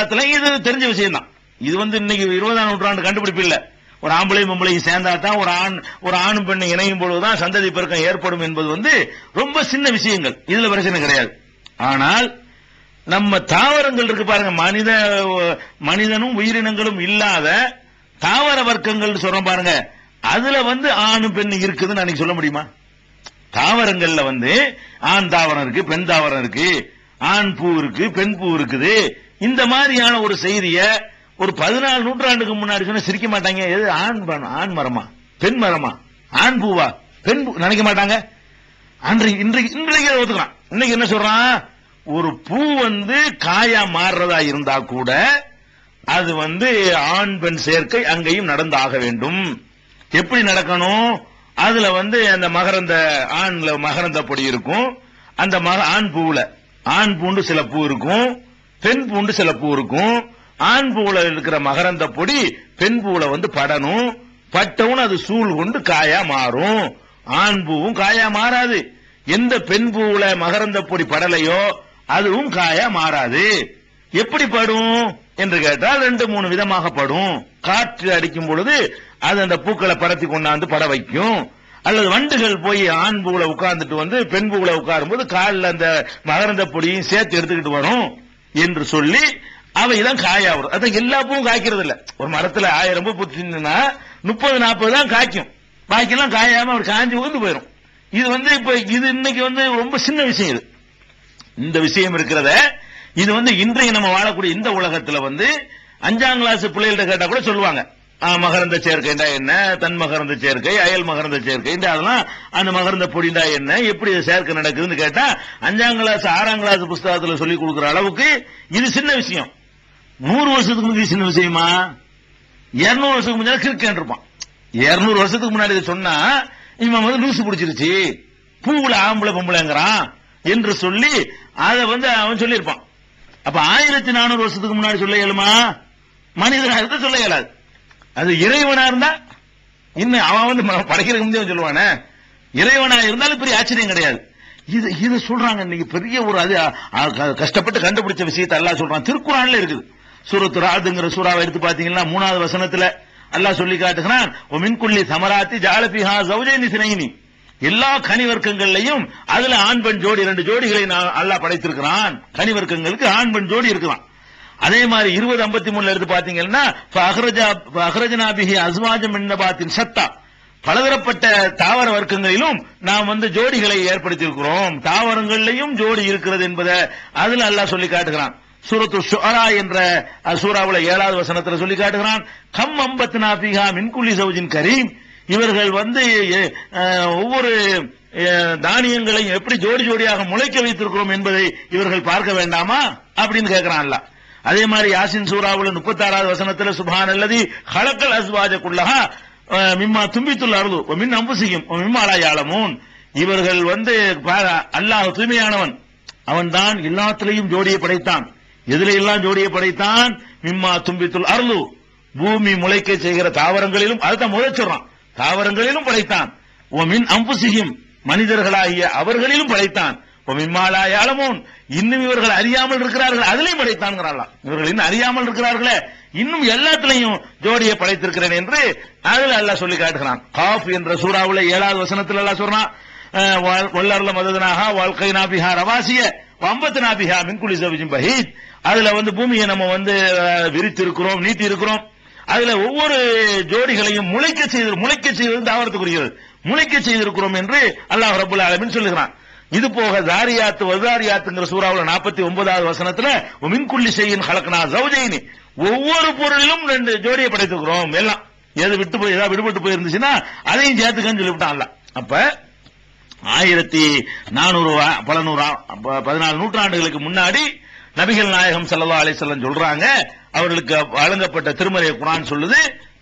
இடத்துல இது தெரிஞ்ச விஷயம் தான் இது வந்து இன்னைக்கு இருபதாம் நூற்றாண்டு கண்டுபிடிப்பு இல்ல. ஒரு ஆம்பளை பொம்பளையும் சேர்ந்தா தான் ஒரு ஆண் ஒரு ஆணும் பெண்ணு இணையும் பொழுதுதான் சந்ததி பெருக்கம் ஏற்படும் என்பது வந்து ரொம்ப சின்ன விஷயங்கள். இதுல பிரச்சனை கிடையாது. ஆனால் நம்ம தாவரங்கள் இருக்கு பாருங்க. மனித மனிதனும் உயிரினங்களும் இல்லாத தாவர வர்க்கங்கள் சொல்றோம் பாருங்க. அதுல வந்து ஆணும் பெண் இருக்குதுன்னு அன்னைக்கு சொல்ல முடியுமா? தாவரங்கள்ல வந்து ஆண் தாவரம் இருக்கு பெண் தாவரம் இருக்கு. ஆண் பூ இருக்கு பெண் பூ இருக்குது. இந்த மாதிரியான ஒரு செய்திய ஒரு பதினாலு நூற்றாண்டுக்கு முன்னாடி சொன்னா சிரிக்க மாட்டாங்க. எது ஆண் ஆண் மரமா? பெண் மரமா? ஆண் பூவா? பெண் நினைக்க மாட்டாங்க. அன்றைக்கு இன்றைக்கு இன்றைக்கு ஒத்துக்கலாம். இன்னைக்கு என்ன சொல்றான்? ஒரு பூ வந்து காயா மாறுறதா இருந்தா கூட அது வந்து ஆண் பெண் சேர்க்கை அங்கேயும் நடந்தாக வேண்டும். எப்படி நடக்கணும்? அதுல வந்து அந்த மகரந்த ஆண்ல மகரந்த பொடி இருக்கும். அந்த மக ஆண் பூவுல. ஆண் பூண்டு சில பூ இருக்கும். பெண் பூண்டு சில பூ இருக்கும். ஆண் பூல இருக்கிற மகரந்த பொடி பெண் பூல வந்து படணும். பட்டவுன்னு அது சூழ் கொண்டு காயா மாறும். ஆண் பூவும் காயா மாறாது. எந்த பெண் பூவுல மகரந்த பொடி படலையோ அதுவும் காயா மாறாது. எப்படி படும் என்று கேட்டால் ரெண்டு மூணு விதமாக படும். காற்று அடிக்கும் பொழுது அது அந்த பூக்களை பரத்தி கொண்டாந்து பட வைக்கும். அல்லது வண்டுகள் போய் ஆண் பூவுல உட்கார்ந்துட்டு வந்து பெண் பூவில் உட்காரும் போது காலில் அந்த மகரந்த பொடியும் சேர்த்து எடுத்துக்கிட்டு வரும். என்று சொல்லி அவைதான் காயா வரும் அதான் எல்லா பூவும் காய்க்கிறது இல்ல ஒரு மரத்துல ஆயிரம் பூ பூச்சுன்னா முப்பது நாற்பது தான் காய்க்கும். பாக்கியெல்லாம் காயாம அவர் காஞ்சி உகந்து போயிடும் இது வந்து இப்ப இது இன்னைக்கு வந்து ரொம்ப சின்ன விஷயம் இது. இந்த விஷயம் இருக்கிறத இது வந்து இன்றைய நம்ம வாழக்கூடிய இந்த உலகத்துல வந்து அஞ்சாம் கிளாஸ் பிள்ளைகள்ட்ட கேட்டா கூட சொல்லுவாங்க. மகரந்த சேர்க்கைண்டா என்ன? தன் மகரந்த சேர்க்கை அயல் மகரந்த சேர்க்கை இந்த அதெல்லாம் அந்த மகரந்த பொடிண்டா என்ன? எப்படி சேர்க்கை நடக்குதுன்னு கேட்டா அஞ்சாம் கிளாஸ் ஆறாம் கிளாஸ் புஸ்தகத்துல சொல்லி கொடுக்குற அளவுக்கு இது சின்ன விஷயம். நூறு வருஷத்துக்கு முன்னாடி சின்ன விஷயமா? இருநூறு வருஷத்துக்கு முன்னாடி கிரிக்கெட் இருப்பான். இருநூறு வருஷத்துக்கு முன்னாடி இதை சொன்னா இவன் வந்து லூசு பிடிச்சிருச்சு. பூவுல ஆம்பளை பொம்பளைங்கிறான் என்று சொல்லி அதை வந்து அவன் சொல்லியிருப்பான். அப்ப ஆயிரத்தி நானூறு வருஷத்துக்கு முன்னாடி சொல்ல இயலுமா? மனிதனாக சொல்ல இயலாது. அது இறைவனா இருந்தா இன்னும் அவன் வந்து படைக்கிறதுக்கு முந்தைய சொல்லுவானே? இறைவனா இருந்தாலும் பெரிய ஆச்சரியம் கிடையாது. இது இது சொல்றாங்க இன்னைக்கு பெரிய ஒரு அது க- கஷ்டப்பட்டு கண்டுபிடிச்ச விஷயத்தை எல்லாம் சொல்றான். திருக்குறான்ல இருக்குது. சூரத்து ராதுங்கிற சூறாவை எடுத்து பாத்தீங்கன்னா மூணாவது வசனத்துல அல்லாஹ் சொல்லி காட்டுகிறான் மின்குள்ளி சமராத்தி ஜாலபிஹா சௌஜேனி சினைனி. எல்லா கனிவர்க்கங்கள்லையும் அதுல ஆண் பெண் ஜோடி ரெண்டு ஜோடிகளை நான் அல்லாஹ் படைத்திருக்கிறான். கனிவர்க்கங்களுக்கு ஆண் பெண் ஜோடி இருக்கிறான் அதே மாதிரி இருபது ஐம்பத்தி மூணுல எடுத்து பாத்தீங்கன்னா அஹ்ரஜனாபிஹி அஸ்வாஜம் என்னபாத்தின் சத்தா பலதரப்பட்ட தாவர வர்க்கங்களிலும் நாம் வந்து ஜோடிகளை ஏற்படுத்தியிருக்கிறோம். தாவரங்கள்லையும் ஜோடி இருக்கிறது என்பதை அதுல அல்லாஹ் சொல்லி காட்டுகிறான். சூரத்து ஷுரா என்ற அஹ், சூறாவுல ஏழாவது வசனத்துல சொல்லி காட்டுகிறான். கம் அம்பத் நாபிகா மின்குலி சௌஜின் கரீம். இவர்கள் வந்து ஒவ்வொரு அஹ், தானியங்களையும் எப்படி ஜோடி ஜோடியாக முளைக்க வைத்திருக்கிறோம் என்பதை இவர்கள் பார்க்க வேண்டாமா? அப்படின்னு கேட்கிறான் அல்லாஹ். அதே மாதிரி யாசின் சூறாவுல முப்பத்தாறாவது வசனத்துல சுபான் அல்லது ஹலக்கல் அஸ்வாஜக்குள்ளஹா அஹ், மிம்மா தும்பித்துள்ள அருள் மின் அம்புசியும் மிம்மாலா யாழமூன் இவர்கள் வந்து அல்லாஹ் தூய்மையானவன். அவன் தான் எல்லாத்திலையும் ஜோடியை படைத்தான். எதில எல்லாம் ஜோடியை படைத்தான்? மிம்மா தும்பித்துள் அருளு பூமி முளைக்க செய்கிற தாவரங்களிலும் அதுதான் முதல் தாவரங்களிலும் படைத்தான். ஓ மின் அம்புசியும் மனிதர்களாகிய அவர்களிலும் படைத்தான். ஓ மிம்மாலா யாழமோன் இன்னும் இவர்கள் அறியாமல் இருக்கிறார்கள். அதிலையும் படைத்தான்கிறாளாம் இவர்கள் இன்னும் அறியாமல் இருக்கிறார்களே. இன்னும் எல்லாத்திலையும் ஜோடியை படைத்திருக்கிறேன் என்று அதில் அல்லாஹ் சொல்லி காட்டுகிறான். காஃப் என்ற சூறாவுல ஏழாவது வசனத்தில் அல்லாஹ் சொல்றான் வல்லர்ல மததனாக வாழ்க்கை நாபிஹா ரவாசிய வம்பத்து நாபிஹா மின்குலி சவிஜிம் பஹீத். அதுல வந்து பூமியை நம்ம வந்து விரித்து இருக்கிறோம் நீட்டி இருக்கிறோம் அதுல ஒவ்வொரு ஜோடிகளையும் முளைக்க செய்து முளைக்க செய்வது தாவரத்துக்குரியது. முளைக்க செய்திருக்கிறோம் என்று அல்லாஹ் ரபுல்லா அலமின் சொல்லுகிறான். இது போக தாரியாத்து வதாரியாத்துங்கிற சூறாவில் நாற்பத்தி ஒன்பதாவது வசனத்துல மின்குள்ளி செய்யின் கலக்கனா ஜவுஜைனி ஒவ்வொரு பொருளிலும் ரெண்டு ஜோடியை படைத்துக்கிறோம் எல்லாம். எது விட்டு போய் ஏதாவது விடுபட்டு போயிருந்துச்சுன்னா அதையும் சேர்த்துக்கன்னு சொல்லிவிட்டான் அப்ப ஆயிரத்தி நானூறு பல நூறு ப- பதினாலு நூற்றாண்டுகளுக்கு முன்னாடி நபிகள் நாயகம் ஸல்லல்லாஹு அலைஹி சொல்றாங்க அவர்களுக்கு வழங்கப்பட்ட திருமறை குரான் சொல்லுது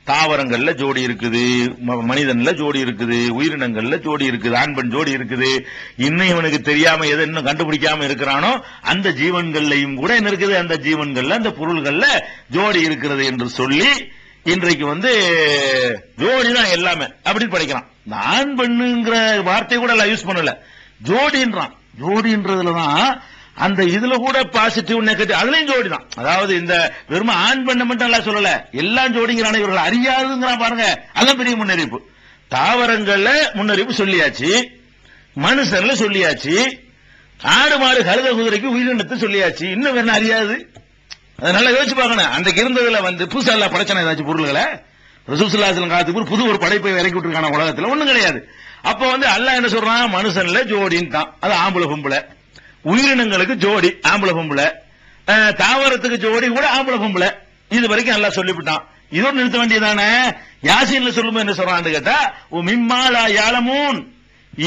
தாவரங்கள்ல ஜோடி இருக்குது ம- மனிதன்ல ஜோடி இருக்குது உயிரினங்கள்ல ஜோடி இருக்குது ஆண் பெண் ஜோடி இருக்குது. இன்னும் இவனுக்கு தெரியாம எதை இன்னும் கண்டுபிடிக்காம இருக்கிறானோ அந்த ஜீவன்கள்லையும் கூட என்ன இருக்குது? அந்த ஜீவன்கள்ல அந்த பொருள்கள்ல ஜோடி இருக்கிறது என்று சொல்லி இன்றைக்கு வந்து ஜோடி தான் எல்லாமே. அப்படின்னு படிக்கிறான். நான் ஆண் பெண்ணுங்கிற வார்த்தை கூட எல்லாம் யூஸ் பண்ணல. ஜோடின்றான். ஜோடின்றதுல தான் அந்த இதுல கூட பாசிட்டிவ் நெகட்டிவ் அதுலயும் ஜோடி தான் அதாவது இந்த வெறும் ஆண் பண்ண மட்டும் எல்லாம் சொல்லல எல்லாம் ஜோடிங்கிறான இவர்கள் அறியாதுங்கிறான் பாருங்க. அதான் பெரிய முன்னறிவிப்பு. தாவரங்கள்ல முன்னறிவிப்பு சொல்லியாச்சு மனுஷர்ல சொல்லியாச்சு ஆடு மாடு கழுத குதிரைக்கு உயிரினத்தை சொல்லியாச்சு. இன்னும் என்ன அறியாது? அதை நல்லா யோசிச்சு பார்க்கணும். அன்றைக்கு இருந்ததுல வந்து புதுசா எல்லாம் படைச்சன ஏதாச்சும் பொருள்களை? ரசூசுல்லாசலம் காலத்துக்கு புது ஒரு படைப்பை இறக்கி விட்டுருக்கான உலகத்துல ஒண்ணும் கிடையாது. அப்ப வந்து அல்லாஹ் என்ன சொல்றான்? மனுஷன்ல ஜோடின்னு தான் அது ஆம்பளை பொம்பளை. உயிரினங்களுக்கு ஜோடி ஆம்பளை பொம்பளை. தாவரத்துக்கு ஜோடி கூட ஆம்பளை பொம்பளை. இது வரைக்கும் நல்லா சொல்லிவிட்டான். இதோ நிறுத்த வேண்டியதானே? யாசின்ல சொல்லும்போது என்ன சொல்றான்னு கேட்டா ஓ மிம்மாலா யாலமூன்.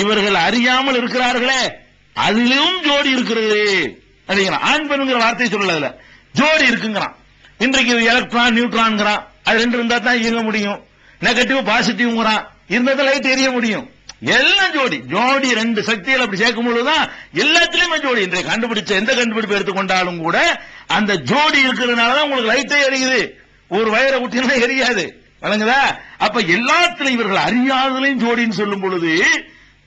இவர்கள் அறியாமல் இருக்கிறார்களே. அதிலும் ஜோடி இருக்கிறது. அப்படிங்கிறான். ஆண் பெண்ங்கிற வார்த்தை சொல்லல அதுல. ஜோடி இருக்குங்கிறான். இன்றைக்கு எலக்ட்ரான் நியூட்ரான்ங்கிறான். அது ரெண்டு இருந்தா தான் இயங்க முடியும். நெகட்டிவ் பாசிட்டிவ்ங்கிறான். இருந்தா தான் லைட் எரிய முடியும். எல்லாம் ஜோடி. ஜோடி ரெண்டு சக்திகள் அப்படி சேர்க்கும் பொழுதுதான் எல்லாத்துலயுமே ஜோடி. இன்றைய கண்டுபிடிச்ச எந்த கண்டுபிடிப்பு எடுத்துக்கொண்டாலும் கூட அந்த ஜோடி இருக்கிறதுனாலதான் உங்களுக்கு லைட்டே எரியுது. ஒரு வயரை ஊட்டினா எரியாது. வழங்குதா அப்ப எல்லாத்துலயும் இவர்கள் அறியாதலையும் ஜோடின்னு சொல்லும் பொழுது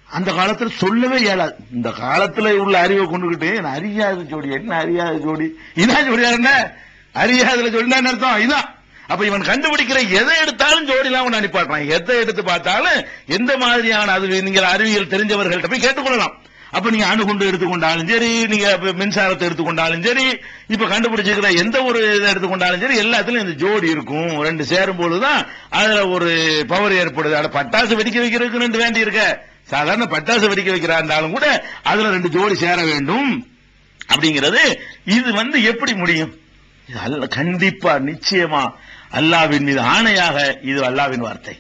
அந்த காலத்துல சொல்லவே இயலாது. இந்த காலத்துல உள்ள அறிவை கொண்டுகிட்டு அறியாத ஜோடி என்ன அறியாத ஜோடி? இதான் ஜோடியா என்ன? அறியாத ஜோடினா என்ன அர்த்தம்? இதான். அப்ப இவன் கண்டுபிடிக்கிற எதை எடுத்தாலும் ஜோடிலாம் அவன் அனுப்பாட்டான் எதை எடுத்து பார்த்தாலும் எந்த மாதிரியான அது நீங்கள் அறிவியல் தெரிஞ்சவர்கள்ட்ட போய் கேட்டுக்கொள்ளலாம். அப்ப நீங்க அணுகுண்டு எடுத்துக்கொண்டாலும் சரி நீங்க மின்சாரத்தை எடுத்துக்கொண்டாலும் சரி இப்ப கண்டுபிடிச்சிருக்கிற எந்த ஒரு இதை எடுத்துக்கொண்டாலும் சரி எல்லாத்துலயும் இந்த ஜோடி இருக்கும். ரெண்டு சேரும் போதுதான் அதுல ஒரு பவர் ஏற்படுது. அட பட்டாசு வெடிக்க வைக்கிறதுக்கு ரெண்டு வேண்டி இருக்க சாதாரண பட்டாசு வெடிக்க வைக்கிறாருந்தாலும் கூட அதுல ரெண்டு ஜோடி சேர வேண்டும். அப்படிங்கிறது இது வந்து எப்படி முடியும்? அல்ல கண்டிப்பா நிச்சயமா அல்லாவின் மீது ஆணையாக இது அல்லாவின் வார்த்தை.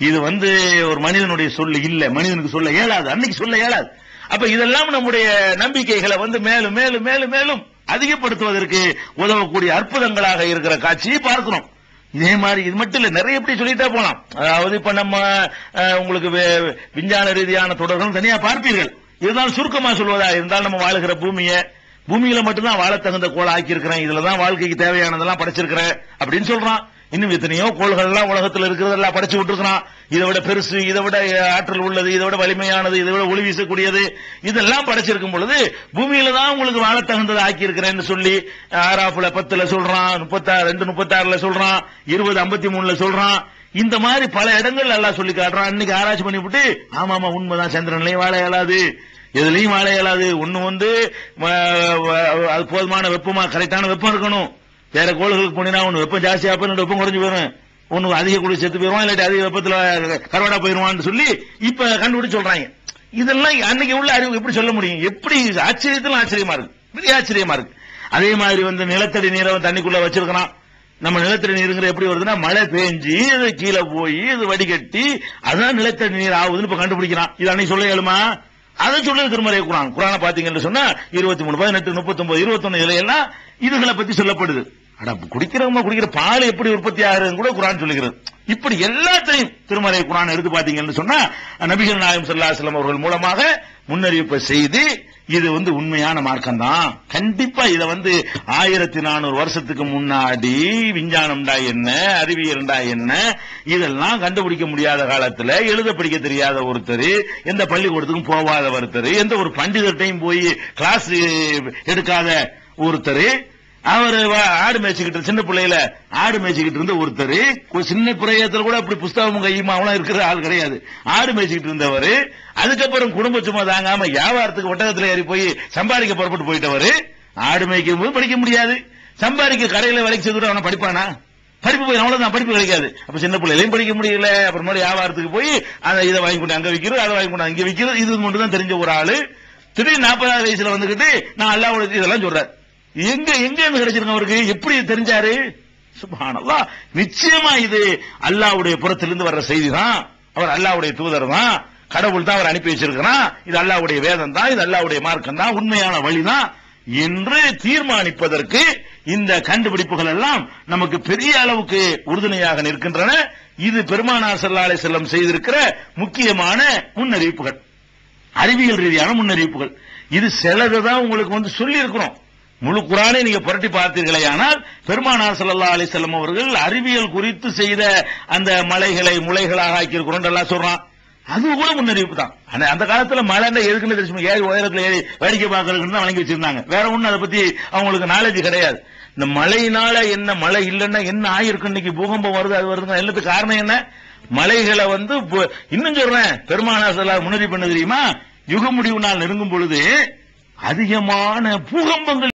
இது வந்து ஒரு மனிதனுடைய சொல்ல இல்ல மனிதனுக்கு சொல்ல இயலாது அன்னைக்கு சொல்ல இயலாது. அப்ப இதெல்லாம் நம்முடைய நம்பிக்கைகளை வந்து மேலும் மேலும் மேலும் மேலும் அதிகப்படுத்துவதற்கு உதவக்கூடிய அற்புதங்களாக இருக்கிற காட்சியை பார்க்கிறோம். இதே மாதிரி இது மட்டும் இல்ல நிறைய எப்படி சொல்லிட்டே போலாம். அதாவது இப்ப நம்ம அஹ், உங்களுக்கு விஞ்ஞான ரீதியான தொடர்கள் தனியா பார்ப்பீர்கள். இருந்தாலும் சுருக்கமா சொல்வதா இருந்தாலும் நம்ம வாழுகிற பூமியை பூமியில மட்டும்தான் வாழ தகுந்த கோள் ஆக்கியிருக்கிறேன். இதுலதான் வாழ்க்கைக்கு தேவையானதெல்லாம் படைச்சிருக்கிறேன் அப்படின்னு சொல்றான். இன்னும் எத்தனையோ கோள்கள் எல்லாம் உலகத்துல இருக்கிறதெல்லாம் படைச்சு விட்டுருக்கிறான். இதை விட பெருசு இதை விட ஆற்றல் உள்ளது இதை விட வலிமையானது இதை விட ஒளி வீசக்கூடியது இதெல்லாம் படைச்சிருக்கும் பொழுது பூமியில தான் உங்களுக்கு வாழ தகுந்தது ஆக்கியிருக்கிறேன்னு சொல்லி ஆறாப்புல பத்துல சொல்றான் முப்பத்தாறு ரெண்டு முப்பத்தாறுல சொல்றான் இருபது ஐம்பத்தி மூணுல சொல்றான். இந்த மாதிரி பல இடங்கள் எல்லாம் சொல்லி காட்டுறான். இன்னைக்கு ஆராய்ச்சி பண்ணிவிட்டு ஆமா ஆமா உண்மைதான் சந்திரன்லயும் வாழ இயலாது. எதுலையும் வாழ இயலாது. ஒண்ணு வந்து அது போதுமான வெப்பமா கரெக்டான வெப்பம் இருக்கணும். வேற கோள்களுக்கு போனீங்கன்னா ஒண்ணு வெப்பம் ஜாஸ்தியா போய் வெப்பம் குறைஞ்சு போயிடும். ஒண்ணு அதிக குளிர் செத்து போயிருவான் இல்லாட்டி அதிக வெப்பத்துல கரவாடா போயிருவான்னு சொல்லி இப்ப கண்டுபிடிச்சு சொல்றாங்க. இதெல்லாம் அன்னைக்கு உள்ள அறிவு எப்படி சொல்ல முடியும்? எப்படி ஆச்சரியத்திலும் ஆச்சரியமா இருக்கு. பெரிய ஆச்சரியமா இருக்கு. அதே மாதிரி வந்து நிலத்தடி நீரை வந்து தண்ணிக்குள்ள வச்சிருக்கிறான். நம்ம நிலத்தடி நீருங்கிற எப்படி வருதுன்னா மழை பெஞ்சு அது கீழே போய் இது வடிகட்டி அதான் நிலத்தடி நீர் ஆகுதுன்னு இப்ப கண்டுபிடிக்கிறான். இது அன்னைக்கு சொல்ல இயலுமா? அதை சொல்லுது திருமறை குரான். குரானை பாத்தீங்கன்னு சொன்னா இருபத்தி மூணு பதினெட்டு முப்பத்தொன்பது இருபத்தொன்னு இலையெல்லாம் இதுகளை பத்தி சொல்லப்படுது. அட குடிக்கிறவங்க குடிக்கிற பால் எப்படி உற்பத்தி ஆகுதுன்னு கூட குரான் சொல்லுகிறது. இப்படி எல்லாத்தையும் திருமறை குரான் எடுத்து பாத்தீங்கன்னு சொன்னா நபிகள் நாயம் ஸல்லல்லாஹு அவர்கள் மூலமாக முன்னறிவிப்பை செய்து இது வந்து உண்மையான மார்க்கம் தான் கண்டிப்பா இத வந்து ஆயிரத்தி நானூறு வருஷத்துக்கு முன்னாடி விஞ்ஞானம்டா என்ன அறிவியல்டா என்ன இதெல்லாம் கண்டுபிடிக்க முடியாத காலத்துல எழுத படிக்க தெரியாத ஒருத்தர் எந்த பள்ளிக்கூடத்துக்கும் போகாத ஒருத்தர் எந்த ஒரு பண்டிதர்கிட்டையும் போய் கிளாஸ் எடுக்காத ஒருத்தர் அவர் ஆடு மேய்ச்சிக்கிட்டு சின்ன பிள்ளையில ஆடு மேய்ச்சிக்கிட்டு இருந்த ஒருத்தர் ஒரு சின்ன பிரயத்தில் கூட அப்படி புஸ்தகமும் கையுமா அவனா இருக்கிற ஆள் கிடையாது. ஆடு மேய்ச்சிக்கிட்டு இருந்தவர் அதுக்கப்புறம் குடும்ப சும்மா தாங்காம வியாபாரத்துக்கு ஒட்டகத்தில் ஏறி போய் சம்பாதிக்க புறப்பட்டு போயிட்டவர் ஆடு மேய்க்கும் போது படிக்க முடியாது. சம்பாதிக்க கடையில வேலைக்கு செய்து அவனை படிப்பானா? படிப்பு போய் அவ்வளவுதான் படிப்பு கிடைக்காது. அப்ப சின்ன பிள்ளைகளையும் படிக்க முடியல. அப்புறமா வியாபாரத்துக்கு போய் அதை இதை வாங்கி கொண்டு அங்க விற்கிறது அதை வாங்கி கொண்டு அங்கே விற்கிறது இது மட்டும் தான் தெரிஞ்ச ஒரு ஆளு. திடீர்னு நாற்பதாவது வயசுல வந்துகிட்டு நான் அல்லாவோட இதெல்லாம் சொல்றேன். எங்க எங்க இருந்து அவருக்கு? எப்படி தெரிஞ்சாரு? சுபானல்லா நிச்சயமா இது அல்லாஹ்வுடைய புறத்திலிருந்து வர்ற செய்தி தான் அவர் அல்லாவுடைய தூதர் தான் கடவுள் தான் அவர் அனுப்பி வச்சிருக்கிறான். இது அல்லாவுடைய வேதம் தான் இது அல்லாவுடைய மார்க்கம் தான் உண்மையான வழி தான் என்று தீர்மானிப்பதற்கு இந்த கண்டுபிடிப்புகள் எல்லாம் நமக்கு பெரிய அளவுக்கு உறுதுணையாக நிற்கின்றன. இது பெருமானார் செல்லாலை செல்லம் செய்திருக்கிற முக்கியமான முன்னறிவிப்புகள். அறிவியல் ரீதியான முன்னறிவிப்புகள். இது சிலதுதான் உங்களுக்கு வந்து சொல்லி இருக்கிறோம் முழு குரானை நீங்க புரட்டி பார்த்தீர்களே ஆனால் பெருமானார் சல்லா அலைஹி அவர்கள் அறிவியல் குறித்து செய்த அந்த மலைகளை முளைகளாக ஆக்கியிருக்கிறோம் எல்லாம் சொல்றான். அது கூட முன்னறிவிப்பு தான். அந்த காலத்துல மழை எதுக்குன்னு தெரியும்? ஏறி உயரத்தில் ஏறி வேடிக்கை பார்க்கறதுன்னு தான் வழங்கி வச்சிருந்தாங்க. வேற ஒண்ணும் அதை பத்தி அவங்களுக்கு நாலேஜ் கிடையாது. இந்த மழையினால என்ன மழை இல்லைன்னா என்ன ஆயிருக்கு இன்னைக்கு பூகம்பம் வருது அது வருது எல்லாத்துக்கு காரணம் என்ன? மலைகளை வந்து இன்னும் சொல்றேன். பெருமானாசலார் முன்னறிவிப்பு என்ன தெரியுமா? யுக முடிவு நாள் நெருங்கும் பொழுது அதிகமான பூகம்பங்கள்